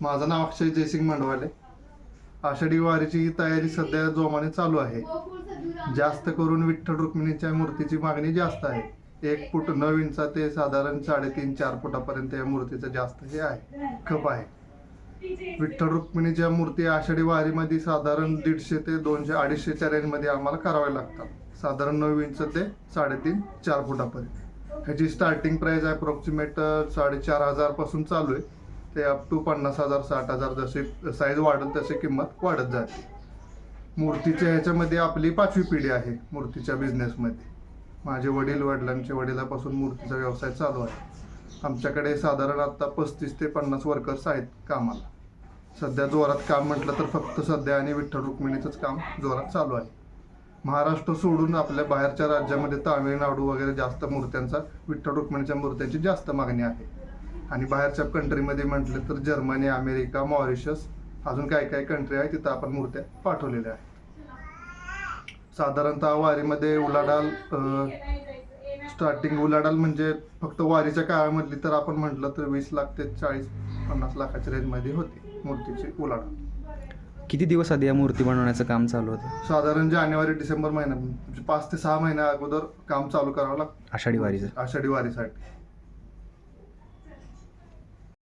माझं नाव अक्षय जयसिंग मांडवाले. आषाढी वारीची तयारी सध्या जोमाने चालू आहे. जास्त करून विठ्ठल रुक्मिणीच्या मूर्तीची मागणी जास्त आहे. एक फूट नऊ इंचा ते साधारण साडेतीन चार फुटापर्यंत या मूर्तीचं जास्त हे आहे खप आहे. विठ्ठल रुक्मिणीच्या मूर्ती आषाढी वारीमध्ये साधारण दीडशे ते दोनशे अडीचशेच्या रेंजमध्ये आम्हाला कराव्या लागतात. साधारण नऊ इंच ते साडेतीन चार फुटापर्यंत. ह्याची स्टार्टिंग प्राईज अप्रॉक्सिमेट साडेचार हजारपासून चालू आहे. ते अप टू पन्नास हजार साठ हजार जसे साईज वाढेल तशी किंमत वाढत जाते. मूर्तीच्या ह्याच्यामध्ये आपली पाचवी पिढी आहे मूर्तीच्या बिझनेसमध्ये माझे वडील वडिलांच्या वडिलापासून मूर्तीचा व्यवसाय चालू आहे. आमच्याकडे साधारण आत्ता पस्तीस ते पन्नास वर्कर्स आहेत कामाला. सध्या जोरात काम म्हटलं तर फक्त सध्या आणि विठ्ठल रुक्मिणीचंच काम जोरात चालू आहे. महाराष्ट्र सोडून आपल्या बाहेरच्या राज्यामध्ये तामिळनाडू वगैरे जास्त मूर्त्यांचा विठ्ठल रुक्मिणीच्या मूर्त्यांची जास्त मागणी आहे. आणि बाहेरच्या कंट्रीमध्ये म्हटलं तर जर्मनी अमेरिका मॉरिशस अजून काय काय कंट्री आहे तिथं आपण मूर्त्या पाठवलेल्या आहेत. साधारणतः वारीमध्ये उलाढाल स्टार्टिंग उलाढाल म्हणजे फक्त वारीच्या काळामधली तर आपण म्हटलं तर वीस लाख ते चाळीस पन्नास लाखाच्या रेंजमध्ये होती मूर्तीची उलाढाल. किती दिवस आधी या मूर्ती बनवण्याचं काम चालू होतं? साधारण जानेवारी डिसेंबर महिन्यात म्हणजे पाच ते सहा महिन्या अगोदर काम चालू करावं लागतं. आषाढी वारीचं. आषाढी वारीसाठी.